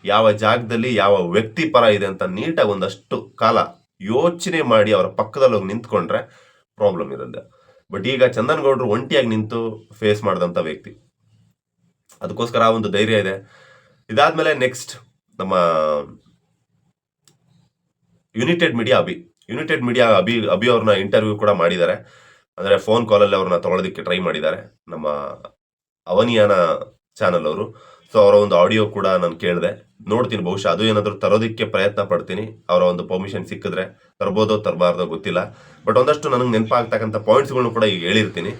ಯಾವ ಜಾಗದಲ್ಲಿ ಯಾವ ವ್ಯಕ್ತಿ ಪರ ಇದೆ ಅಂತ ನೀಟಾಗಿ ಒಂದಷ್ಟು ಕಾಲ ಯೋಚನೆ ಮಾಡಿ ಅವರ ಪಕ್ಕದಲ್ಲಿ ಹೋಗಿ ನಿಂತ್ಕೊಂಡ್ರೆ ಪ್ರಾಬ್ಲಮ್ ಇರಲ್ಲ ಬಟ್ ಈಗ ಚಂದನ್ ಗೌಡ್ರು ಒಂಟಿಯಾಗಿ ನಿಂತು ಫೇಸ್ ಮಾಡಿದಂಥ ವ್ಯಕ್ತಿ. ಅದಕ್ಕೋಸ್ಕರ ಆ ಒಂದು ಧೈರ್ಯ ಇದೆ. ಇದಾದ್ಮೇಲೆ ನೆಕ್ಸ್ಟ್ ನಮ್ಮ united media Abhi united media Abhi Abhi ಅವ್ರನ್ನ ಇಂಟರ್ವ್ಯೂ ಕೂಡ ಮಾಡಿದ್ದಾರೆ. ಅಂದರೆ ಫೋನ್ ಕಾಲಲ್ಲಿ ಅವ್ರನ್ನ ತೊಗೊಳೋದಕ್ಕೆ ಟ್ರೈ ಮಾಡಿದ್ದಾರೆ. ನಮ್ಮ ಅವನಿಯಾನ ಚಾನಲ್ ಅವರು. ಸೊ ಅವರ ಒಂದು ಆಡಿಯೋ ಕೂಡ ನಾನು ಕೇಳಿದೆ. ನೋಡ್ತೀನಿ ಬಹುಶಃ ಅದು ಏನಾದರೂ ತರೋದಕ್ಕೆ ಪ್ರಯತ್ನ ಪಡ್ತೀನಿ. ಅವರ ಒಂದು ಪರ್ಮಿಷನ್ ಸಿಕ್ಕಿದ್ರೆ ತರ್ಬೋದೋ ತರಬಾರ್ದೋ ಗೊತ್ತಿಲ್ಲ. ಬಟ್ ಒಂದಷ್ಟು ನನಗೆ ನೆನಪಾಗ್ತಕ್ಕಂಥ ಪಾಯಿಂಟ್ಸ್ಗಳನ್ನು ಕೂಡ ಈಗ ಹೇಳಿರ್ತೀನಿ.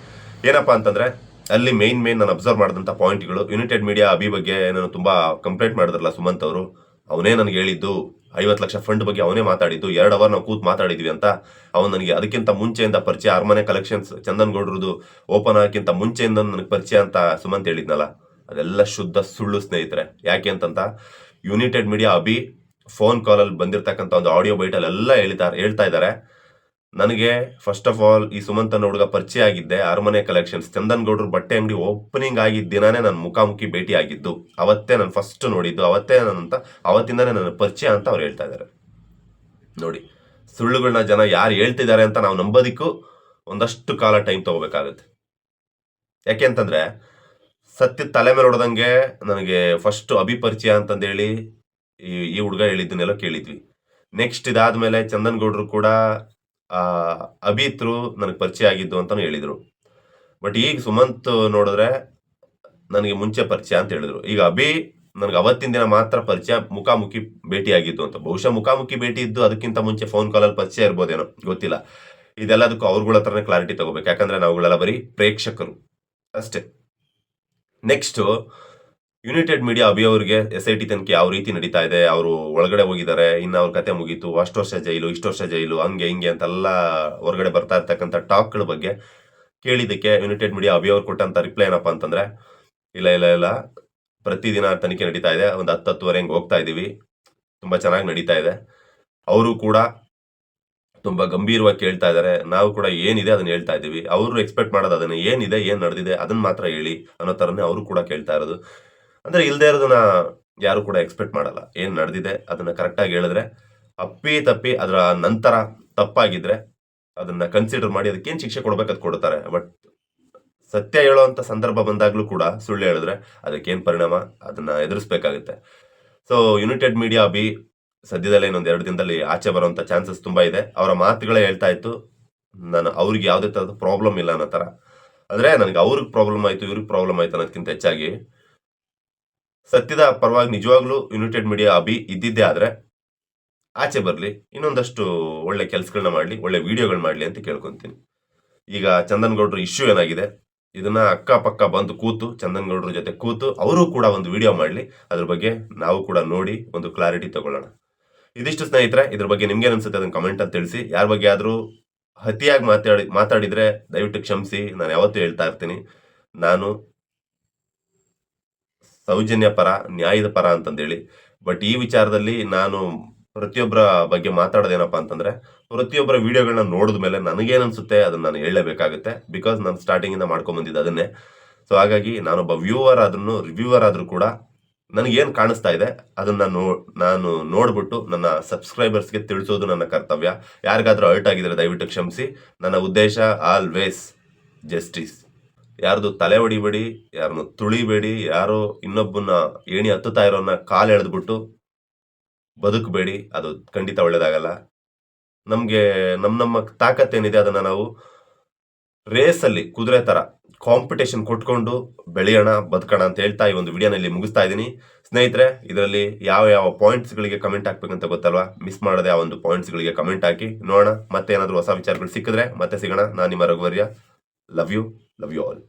ಏನಪ್ಪ ಅಂತಂದರೆ, ಅಲ್ಲಿ ಮೇನ್ ಮೇನ್ ನಾನು ಅಬ್ಸರ್ವ್ ಮಾಡಿದಂಥ ಪಾಯಿಂಟ್ಗಳು ಯುನೈಟೆಡ್ ಮೀಡಿಯಾ ಅಭಿ ಬಗ್ಗೆ ನಾನು ತುಂಬ ಕಂಪ್ಲೇಂಟ್ ಮಾಡಿದ್ರಲ್ಲ ಸುಮಂತ್ ಅವರು. ಅವನೇ ನನಗೆ ಹೇಳಿದ್ದು, ಐವತ್ತು ಲಕ್ಷ ಫಂಡ್ ಬಗ್ಗೆ ಅವನೇ ಮಾತಾಡಿದ್ದು, ಎರಡು ಅವರ್ ನಾವು ಕೂತು ಮಾತಾಡಿದ್ವಿ ಅಂತ ಅವನು ನನಗೆ ಅದಕ್ಕಿಂತ ಮುಂಚೆಯಿಂದ ಪರಿಚಯ, ಅರಮನೆ ಕಲೆಕ್ಷನ್ಸ್ ಚಂದನ್ ಗೌಡ್ರದು ಓಪನ್ ಆಗಕ್ಕಿಂತ ಮುಂಚೆಯಿಂದ ನನಗೆ ಪರಿಚಯ ಅಂತ ಸುಮಂತ್ ಹೇಳಿದ್ನಲ್ಲ, ಅದೆಲ್ಲ ಶುದ್ಧ ಸುಳ್ಳು ಸ್ನೇಹಿತರೆ. ಯಾಕೆ ಅಂತಂತ ಯುನೈಟೆಡ್ ಮೀಡಿಯಾ ಅಭಿ ಫೋನ್ ಕಾಲಲ್ಲಿ ಬಂದಿರತಕ್ಕಂಥ ಒಂದು ಆಡಿಯೋ ಬೈಟಲ್ಲಿ ಎಲ್ಲ ಹೇಳ್ತಾರೆ ಹೇಳ್ತಾ ಇದ್ದಾರೆ. ನನಗೆ ಫಸ್ಟ್ ಆಫ್ ಆಲ್ ಈ ಸುಮಂತ್ ಅನ್ನೋ ಹುಡುಗ ಪರಿಚಯ ಆಗಿದ್ದೆ. ಅರಮನೆ ಕಲೆಕ್ಷನ್ಸ್ ಚಂದನ್ ಗೌಡ್ರ ಬಟ್ಟೆ ಅಂಗಡಿ ಓಪನಿಂಗ್ ಆಗಿದ್ದ ದಿನಾನೇ ನಾನು ಮುಖಾಮುಖಿ ಭೇಟಿ ಆಗಿದ್ದು ಅವತ್ತೇ ನಾನು ಫಸ್ಟ್ ನೋಡಿದ್ದು, ಅವತ್ತೇ ನನ್ನಂತ ಅವತ್ತಿಂದನೇ ನನ್ನ ಪರಿಚಯ ಅಂತ ಅವ್ರು ಹೇಳ್ತಾ ಇದ್ದಾರೆ. ನೋಡಿ ಸುಳ್ಳುಗಳನ್ನ ಜನ ಯಾರು ಹೇಳ್ತಿದ್ದಾರೆ ಅಂತ ನಾವು ನಂಬೋದಿಕ್ಕೂ, ಒಂದಷ್ಟು ಕಾಲ ಟೈಮ್ ತಗೋಬೇಕಾಗುತ್ತೆ. ಯಾಕೆ ಅಂತಂದ್ರೆ ಸತ್ಯ ತಲೆ ಮೇಲೆ ಹೊಡೆದಂಗೆ ನನಗೆ ಫಸ್ಟ್ ಅಭಿಪರಿಚಯ ಅಂತಂದೇಳಿ ಈ ಈ ಹುಡುಗ ಹೇಳಿದ್ದನ್ನೆಲ್ಲ ಕೇಳಿದ್ವಿ. ನೆಕ್ಸ್ಟ್ ಇದಾದ್ಮೇಲೆ ಚಂದನ್ ಗೌಡ್ರು ಕೂಡ ಅಭಿ ಥ್ರೂ ನನಗೆ ಪರಿಚಯ ಆಗಿದ್ದು ಅಂತ ಹೇಳಿದರು. ಬಟ್ ಈಗ ಸುಮಂತ್ ನೋಡಿದ್ರೆ ನನಗೆ ಮುಂಚೆ ಪರಿಚಯ ಅಂತ ಹೇಳಿದರು. ಈಗ ಅಭಿ ನನಗೆ ಅವತ್ತಿನ ದಿನ ಮಾತ್ರ ಪರಿಚಯ, ಮುಖಾಮುಖಿ ಭೇಟಿ ಆಗಿದ್ದು ಅಂತ. ಬಹುಶಃ ಮುಖಾಮುಖಿ ಭೇಟಿ ಇದ್ದು ಅದಕ್ಕಿಂತ ಮುಂಚೆ ಫೋನ್ ಕಾಲಲ್ಲಿ ಪರಿಚಯ ಇರ್ಬೋದೇನೋ, ಗೊತ್ತಿಲ್ಲ. ಇದೆಲ್ಲದಕ್ಕೂ ಅವ್ರಗಳ ಹತ್ರನೇ ಕ್ಲಾರಿಟಿ ತಗೋಬೇಕು. ಯಾಕಂದ್ರೆ ನಾವುಗಳೆಲ್ಲ ಬರೀ ಪ್ರೇಕ್ಷಕರು. ಅಷ್ಟೇ. ನೆಕ್ಸ್ಟ್ ಯುನೈಟೆಡ್ ಮೀಡಿಯಾ ಅಭಿ ಅವರಿಗೆ ಎಸ್ ಐ ಟಿ ತನಿಖೆ ಯಾವ ರೀತಿ ನಡೀತಾ ಇದೆ, ಅವರು ಒಳಗಡೆ ಹೋಗಿದ್ದಾರೆ, ಇನ್ನು ಅವ್ರ ಕತೆ ಮುಗೀತು, ಅಷ್ಟು ವರ್ಷ ಜೈಲು, ಇಷ್ಟು ವರ್ಷ ಜೈಲು, ಹಂಗೆ ಹಿಂಗೆ ಅಂತೆಲ್ಲ ಹೊರಗಡೆ ಬರ್ತಾ ಇರ್ತಕ್ಕಂಥ ಟಾಕ್ಗಳ ಬಗ್ಗೆ ಕೇಳಿದ್ದಕ್ಕೆ ಯುನೈಟೆಡ್ ಮೀಡಿಯಾ ಅಭಿ ಅವ್ರು ಕೊಟ್ಟಂಥ ರಿಪ್ಲೈ ಏನಪ್ಪ ಅಂತಂದ್ರೆ, ಇಲ್ಲ ಇಲ್ಲ ಇಲ್ಲ, ಪ್ರತಿದಿನ ತನಿಖೆ ನಡೀತಾ ಇದೆ, ಒಂದು ಹತ್ತು ಹತ್ತುವರೆ ಹಿಂಗೆ ಹೋಗ್ತಾ ಇದ್ದೀವಿ ತುಂಬ ಚೆನ್ನಾಗಿ ನಡೀತಾ ಇದೆ. ಅವರು ಕೂಡ ತುಂಬ ಗಂಭೀರವಾಗಿ ಕೇಳ್ತಾ ಇದ್ದಾರೆ, ನಾವು ಕೂಡ ಏನಿದೆ ಅದನ್ನ ಹೇಳ್ತಾ ಇದ್ದೀವಿ ಅವರು ಎಕ್ಸ್ಪೆಕ್ಟ್ ಮಾಡೋದು ಅದನ್ನು ಏನಿದೆ, ಏನು ನಡೆದಿದೆ ಅದನ್ನ ಮಾತ್ರ ಹೇಳಿ ಅನ್ನೋ ಥರನೇ ಅವರು ಕೂಡ ಕೇಳ್ತಾ ಇರೋದು. ಅಂದ್ರೆ ಇಲ್ದೇ ಇರೋದನ್ನ ಯಾರು ಕೂಡ ಎಕ್ಸ್ಪೆಕ್ಟ್ ಮಾಡಲ್ಲ. ಏನ್ ನಡೆದಿದೆ ಅದನ್ನ ಕರೆಕ್ಟಾಗಿ ಹೇಳಿದ್ರೆ ಅಪ್ಪಿ ತಪ್ಪಿ ಅದರ ನಂತರ ತಪ್ಪಾಗಿದ್ರೆ ಅದನ್ನ ಕನ್ಸಿಡರ್ ಮಾಡಿ ಅದಕ್ಕೇನು ಶಿಕ್ಷೆ ಕೊಡ್ಬೇಕು ಅದು ಕೊಡ್ತಾರೆ. ಬಟ್ ಸತ್ಯ ಹೇಳುವಂತ ಸಂದರ್ಭ ಬಂದಾಗ್ಲೂ ಕೂಡ ಸುಳ್ಳು ಹೇಳಿದ್ರೆ ಅದಕ್ಕೇನ್ ಪರಿಣಾಮ? ಅದನ್ನ ಎದುರಿಸ್ಬೇಕಾಗುತ್ತೆ. ಸೊ ಯುನೈಟೆಡ್ ಮೀಡಿಯಾ ಬಿ ಸದ್ಯದಲ್ಲೇ ಇನ್ನೊಂದು ಎರಡು ದಿನದಲ್ಲಿ ಆಚೆ ಬರುವಂತ ಚಾನ್ಸಸ್ ತುಂಬಾ ಇದೆ. ಅವರ ಮಾತುಗಳೇ ಹೇಳ್ತಾ ಇತ್ತು. ನಾನು ಅವ್ರಿಗೆ ಯಾವುದೇ ತರದ ಪ್ರಾಬ್ಲಮ್ ಇಲ್ಲ ಅನ್ನೋ ಥರ. ಅಂದ್ರೆ ನನಗೆ ಅವ್ರಿಗೆ ಪ್ರಾಬ್ಲಮ್ ಆಯ್ತು, ಇವ್ರಿಗೆ ಪ್ರಾಬ್ಲಮ್ ಆಯ್ತು ಅನ್ನೋದಕ್ಕಿಂತ ಹೆಚ್ಚಾಗಿ ಸತ್ಯದ ಪರವಾಗಿ ನಿಜವಾಗ್ಲೂ ಯುನೈಟೆಡ್ ಮೀಡಿಯಾ ಅಭಿ ಇದ್ದಿದ್ದೇ ಆದ್ರೆ ಆಚೆ ಬರಲಿ, ಇನ್ನೊಂದಷ್ಟು ಒಳ್ಳೆ ಕೆಲಸಗಳನ್ನ ಮಾಡಲಿ, ಒಳ್ಳೆ ವಿಡಿಯೋಗಳು ಮಾಡಲಿ ಅಂತ ಕೇಳ್ಕೊತೀನಿ. ಈಗ ಚಂದನ್ ಗೌಡ್ರ ಇಶ್ಯೂ ಏನಾಗಿದೆ? ಇದನ್ನ ಅಕ್ಕಪಕ್ಕ ಬಂದು ಕೂತು ಚಂದನ್ ಗೌಡ್ರ ಜೊತೆ ಕೂತು, ಅವರು ಕೂಡ ಒಂದು ವಿಡಿಯೋ ಮಾಡಲಿ, ಅದ್ರ ಬಗ್ಗೆ ನಾವು ಕೂಡ ನೋಡಿ ಒಂದು ಕ್ಲಾರಿಟಿ ತಗೊಳ್ಳೋಣ. ಇದಿಷ್ಟು ಸ್ನೇಹಿತರೆ, ಇದ್ರ ಬಗ್ಗೆ ನಿಮ್ಗೆ ಅನ್ಸುತ್ತೆ ಅದನ್ನ ಕಮೆಂಟ್ ಅಂತ ತಿಳಿಸಿ. ಯಾರ ಬಗ್ಗೆ ಆದರೂ ಅತಿಯಾಗಿ ಮಾತಾಡಿ, ಮಾತಾಡಿದ್ರೆ ದಯವಿಟ್ಟು ಕ್ಷಮಿಸಿ. ನಾನು ಯಾವತ್ತೂ ಹೇಳ್ತಾ ಇರ್ತೀನಿ. ನಾನು ಸೌಜನ್ಯ ಪರ, ನ್ಯಾಯದ ಪರ ಅಂತಂದೇಳಿ. ಬಟ್ ಈ ವಿಚಾರದಲ್ಲಿ ನಾನು ಪ್ರತಿಯೊಬ್ಬರ ಬಗ್ಗೆ ಮಾತಾಡೋದೇನಪ್ಪ ಅಂತಂದ್ರೆ, ಪ್ರತಿಯೊಬ್ಬರ ವಿಡಿಯೋಗಳನ್ನ ನೋಡಿದ ಮೇಲೆ ನನಗೇನು ಅನ್ಸುತ್ತೆ ಅದನ್ನ ನಾನು ಹೇಳಲೇಬೇಕಾಗುತ್ತೆ. ಬಿಕಾಸ್ ನಾನು ಸ್ಟಾರ್ಟಿಂಗ್ ಇಂದ ಮಾಡ್ಕೊಂಡ್ ಬಂದಿದ್ದು ಅದನ್ನೇ. ಸೊ ಹಾಗಾಗಿ ನಾನೊಬ್ಬ ವ್ಯೂವರ್ ಆದ್ರೂ ರಿವ್ಯೂವರ್ ಆದ್ರೂ ಕೂಡ ನನಗೇನು ಕಾಣಿಸ್ತಾ ಇದೆ, ಅದನ್ನ ನೋ, ನಾನು ನೋಡ್ಬಿಟ್ಟು ನನ್ನ ಸಬ್ಸ್ಕ್ರೈಬರ್ಸ್ಗೆ ತಿಳಿಸೋದು ನನ್ನ ಕರ್ತವ್ಯ. ಯಾರಿಗಾದ್ರೂ ಅಲ್ಟ್ ಆಗಿದ್ರೆ ದಯವಿಟ್ಟು ಕ್ಷಮಿಸಿ. ನನ್ನ ಉದ್ದೇಶ ಆಲ್ವೇಸ್ ಜಸ್ಟಿಸ್ ಯಾರ್ದು ತಲೆ ಹೊಡಿಬೇಡಿ ಯಾರನ್ನು ತುಳಿಬೇಡಿ, ಯಾರೋ ಇನ್ನೊಬ್ಬನ ಏಣಿ ಹತ್ತುತ್ತಾ ಇರೋನ್ನ ಕಾಲು ಎಳೆದ್ಬಿಟ್ಟು ಬದುಕಬೇಡಿ, ಅದು ಖಂಡಿತ ಒಳ್ಳೇದಾಗಲ್ಲ. ನಮಗೆ ನಮ್ಮ ನಮ್ಮ ತಾಕತ್ತೇನಿದೆ ಅದನ್ನ ನಾವು ರೇಸಲ್ಲಿ ಕುದುರೆ ಥರ ಕಾಂಪಿಟೇಷನ್ ಕೊಟ್ಕೊಂಡು ಬೆಳೆಯೋಣ, ಬದುಕೋಣ ಅಂತ ಹೇಳ್ತಾ ಈ ಒಂದು ವಿಡಿಯೋನಲ್ಲಿ ಮುಗಿಸ್ತಾ ಇದ್ದೀನಿ. ಸ್ನೇಹಿತರೆ, ಇದರಲ್ಲಿ ಯಾವ ಯಾವ ಪಾಯಿಂಟ್ಸ್ ಗಳಿಗೆ ಕಮೆಂಟ್ ಹಾಕ್ಬೇಕಂತ ಗೊತ್ತಲ್ವಾ? ಮಿಸ್ ಮಾಡದೆ ಆ ಒಂದು ಪಾಯಿಂಟ್ಸ್ ಗಳಿಗೆ ಕಮೆಂಟ್ ಹಾಕಿ. ನೋಡೋಣ, ಮತ್ತೆ ಏನಾದರೂ ಹೊಸ ವಿಚಾರಗಳು ಸಿಕ್ಕಿದ್ರೆ ಮತ್ತೆ ಸಿಗೋಣ. ನಾನು ನಿಮ್ಮ ರಘುವರ್ಯ. Love you love you all